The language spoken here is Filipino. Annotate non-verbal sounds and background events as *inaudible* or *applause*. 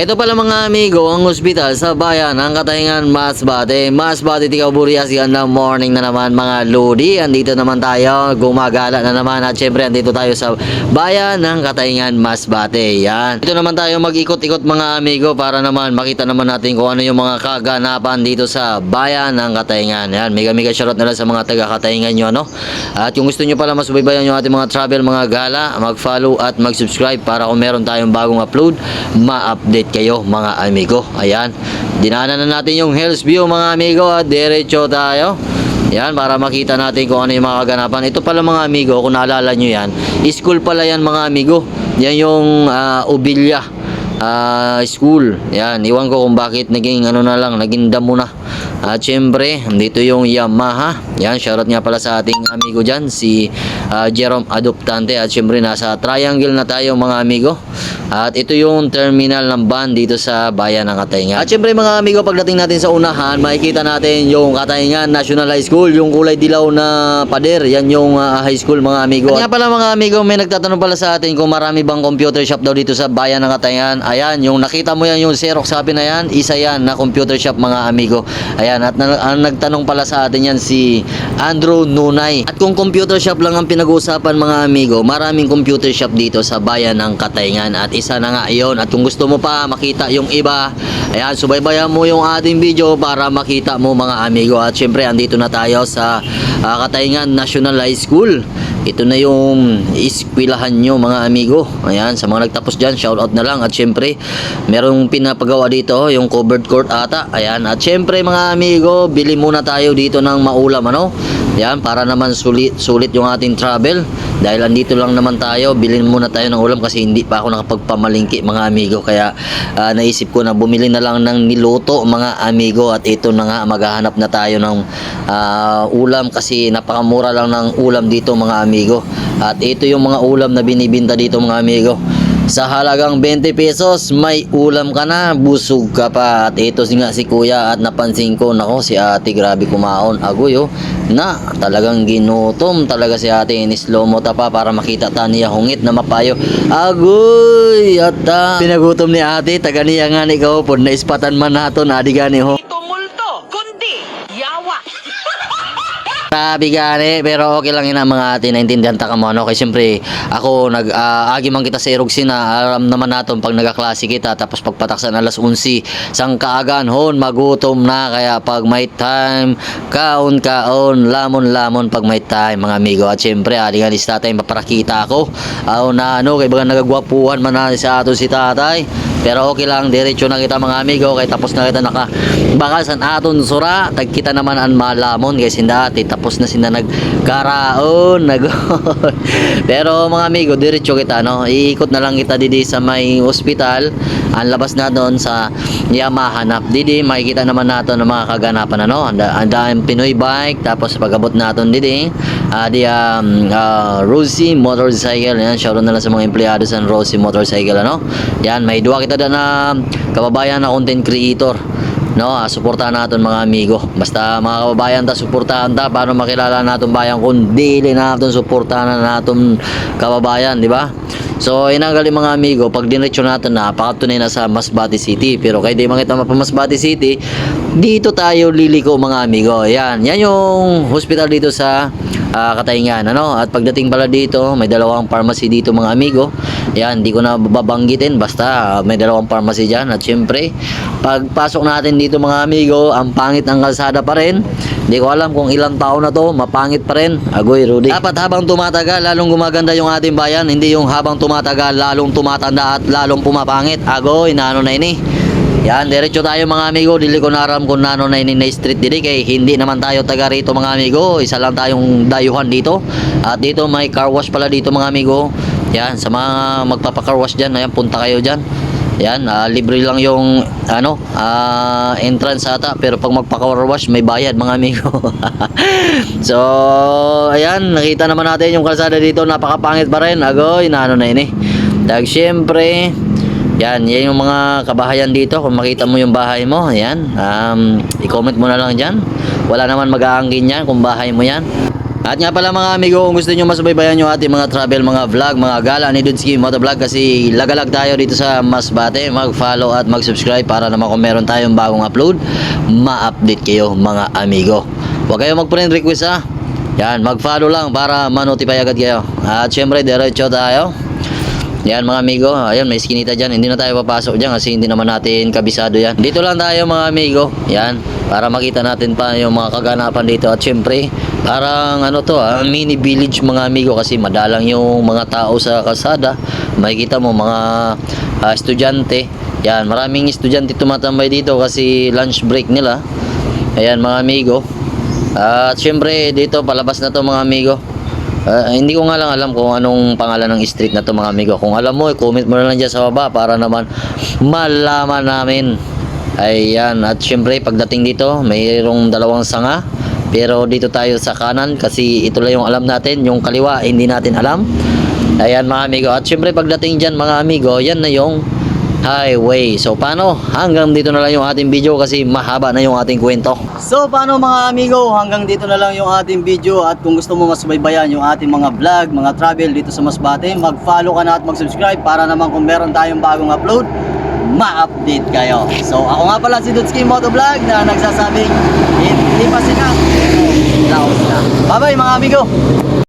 Ito pala mga amigo, ang ospital sa bayan ng Katahingan, Masbate. Masbate, Tikaw Burias, gandang morning na naman mga Lodi. Andito naman tayo, gumagala na naman. At syempre, andito tayo sa bayan ng Katahingan, Masbate. Yan. Dito naman tayo mag-ikot-ikot mga amigo para naman makita naman natin kung ano yung mga kaganapan dito sa bayan ng Katahingan. Yan, mega mega shoutout na lang sa mga taga Katahingan nyo, ano? At kung gusto nyo pala masubaybayan yung ating mga travel, mga gala, mag-follow at mag-subscribe para kung meron tayong bagong upload, ma-update kayo mga amigo. Ayan. Dinaanan na natin yung Hills View mga amigo at diretso tayo. Yan, para makita natin kung ano yung mga kaganapan. Ito pala mga amigo, kung naalala nyo yan, school pala yan mga amigo. Yan yung uh, Ubilya ah, school. Yan, iwan ko kung bakit naging ano na lang, naging damo na. At syempre, dito yung Yamaha. Yan, shoutout nga pala sa ating amigo dyan, si ah, Jerome Adoptante. At syempre, nasa triangle na tayo mga amigo. At ito yung terminal ng van dito sa bayan ng Katayngan. At syempre mga amigo, pagdating natin sa unahan, makikita natin yung Katayngan National High School, yung kulay dilaw na pader. Yan yung ah, high school mga amigo. At nga pala mga amigo, may nagtatanong pala sa atin kung marami bang computer shop daw dito sa bayan ng Katayngan. Ayan, yung nakita mo yan, yung Xerox sabi na yan, isa yan na computer shop mga amigo. Ayan, at na, ang nagtanong pala sa atin yan si Andrew Nunay. At kung computer shop lang ang pinag-uusapan mga amigo, maraming computer shop dito sa bayan ng Katayngan. At isa na nga iyon. At kung gusto mo pa makita yung iba, ayan, subaybayan mo yung ating video para makita mo mga amigo. At syempre, andito na tayo sa ah, Katayngan National High School. Ito na yung iskwilahan nyo mga amigo. Ayan, sa mga nagtapos dyan, shoutout na lang. At syempre, merong pinapagawa dito, yung covered court ata. Ayan, at syempre mga amigo, bili muna tayo dito ng maulam, ano? Yan, para naman sulit, sulit yung ating travel. Dahil andito lang naman tayo, bilhin muna tayo ng ulam kasi hindi pa ako nakapagpamalingki mga amigo. Kaya ah, naisip ko na bumili na lang ng niluto mga amigo. At ito na nga, maghahanap na tayo ng ah, ulam kasi napakamura lang ng ulam dito mga amigo. At ito yung mga ulam na binibinta dito mga amigo. Sa halagang 20 pesos, may ulam ka na, busog ka pa. At ito nga si kuya at napansin ko, nako si ate grabe kumaon. Agoy oh, na talagang ginutom talaga si ate. Inislow mo ta pa para makita ta niya hungit na mapayo. Agoy, at ah, pinagutom ni ate, taga niya nga ni kahapon, naispatan man naton, adi gani ho. Ito Sabi gani, pero okay lang yun ang mga ate, naintindihan ta ka mo, ano? Kasi siyempre, ako, nag, ah, agi man kita sa Erogsin na, alam naman natin pag nagaklase kita, tapos pagpataksan alas 11, sang kaagan, hon, magutom na, kaya pag may time, kaon, kaon, lamon, lamon, pag may time, mga amigo. At siyempre, adi nga ni tatay, maparakita ako, aw na, ano, kay baga nagagwapuhan man na sa ato si tatay, pero okay lang, diretso na kita mga amigo, kay tapos na kita naka, bakasan aton sura, tag kita naman ang malamon, kay sindati, tapos na sila nagkaraon, nag *laughs* Pero mga amigo, diretso kita, no? Iikot na lang kita didi sa may hospital, ang labas na doon sa Yamaha nap. Didi, makikita naman nato ng mga kaganapan, ano? Anda, anda Pinoy bike, tapos pagabot naton didi, ah di um, ah, Rosie Motorcycle, yan, shoutout na lang sa mga empleyado sa Rosie Motorcycle, ano? Yan, may duwa kita doon na kababayan na content creator no? Ah, suportahan natin mga amigo. Basta mga kababayan ta suportahan ta paano makilala natin bayan kung dili natin suportahan na natin kababayan di ba? So, yun ang galing mga amigo, pag dinretso natin na, pakatunay na sa Masbate City. Pero kaya di makita pa Masbate City, dito tayo liliko mga amigo. Yan, yan yung hospital dito sa ah, Katayngan, ano? At pagdating pala dito, may dalawang pharmacy dito mga amigo. Yan, di ko na babanggitin, basta ah, may dalawang pharmacy dyan. At syempre, pagpasok natin dito mga amigo, ang pangit ng kalsada pa rin. Hindi ko alam kung ilang taon na to, mapangit pa rin. Agoy, Rudy. Dapat habang tumatagal, lalong gumaganda yung ating bayan. Hindi yung habang tumatagal, lalong tumatanda at lalong pumapangit. Agoy, nano na ini. Yan, diretso tayo mga amigo. Dili ko naram kung nano na ini street dili kay hindi naman tayo taga rito mga amigo. Isa lang tayong dayuhan dito. At dito may car wash pala dito mga amigo. Yan, sa mga magpapa-car wash dyan, ayan, punta kayo dyan. Yan, ah, libre lang yung ano, ah, entrance ata pero pag magpa-car wash may bayad mga amigo. *laughs* so, ayan, nakita naman natin yung kalsada dito, napakapangit pa rin. Agoy, na ano na ini. Dag syempre, yan, yan yung mga kabahayan dito. Kung makita mo yung bahay mo, ayan, um, i-comment mo na lang dyan. Wala naman mag-aangkin yan kung bahay mo yan. At nga pala mga amigo, kung gusto nyo masubaybayan yung ating mga travel, mga vlog, mga gala ni Dudski Motovlog kasi lagalag tayo dito sa Masbate, mag-follow at mag-subscribe para naman kung meron tayong bagong upload, ma-update kayo mga amigo. Huwag kayo mag-friend request ha. Yan, mag-follow lang para ma-notify agad kayo. At syempre, diretso tayo. Yan mga amigo, ayun may skinita dyan. Hindi na tayo papasok dyan kasi hindi naman natin kabisado yan. Dito lang tayo mga amigo. Yan, para makita natin pa yung mga kaganapan dito. At syempre, parang ano to ah, mini village mga amigo kasi madalang yung mga tao sa kalsada. Makikita mo mga ah, estudyante. Yan, maraming estudyante tumatambay dito kasi lunch break nila. Ayan mga amigo. At syempre dito palabas na to mga amigo. Ah, hindi ko nga lang alam kung anong pangalan ng street na to mga amigo. Kung alam mo, comment mo na lang dyan sa baba para naman malaman namin. Ayan, at syempre pagdating dito, mayroong dalawang sanga. Pero dito tayo sa kanan kasi ito lang yung alam natin. Yung kaliwa, hindi natin alam. Ayan mga amigo. At syempre pagdating dyan mga amigo, yan na yung highway. So paano? Hanggang dito na lang yung ating video kasi mahaba na yung ating kwento. So paano mga amigo, hanggang dito na lang yung ating video at kung gusto mo masubaybayan yung ating mga vlog, mga travel dito sa Masbate, mag-follow ka na at mag-subscribe para naman kung meron tayong bagong upload, ma-update kayo. So ako nga pala si Dudski Motovlog na nagsasabing hindi pa sikat, laos na. Bye bye mga amigo!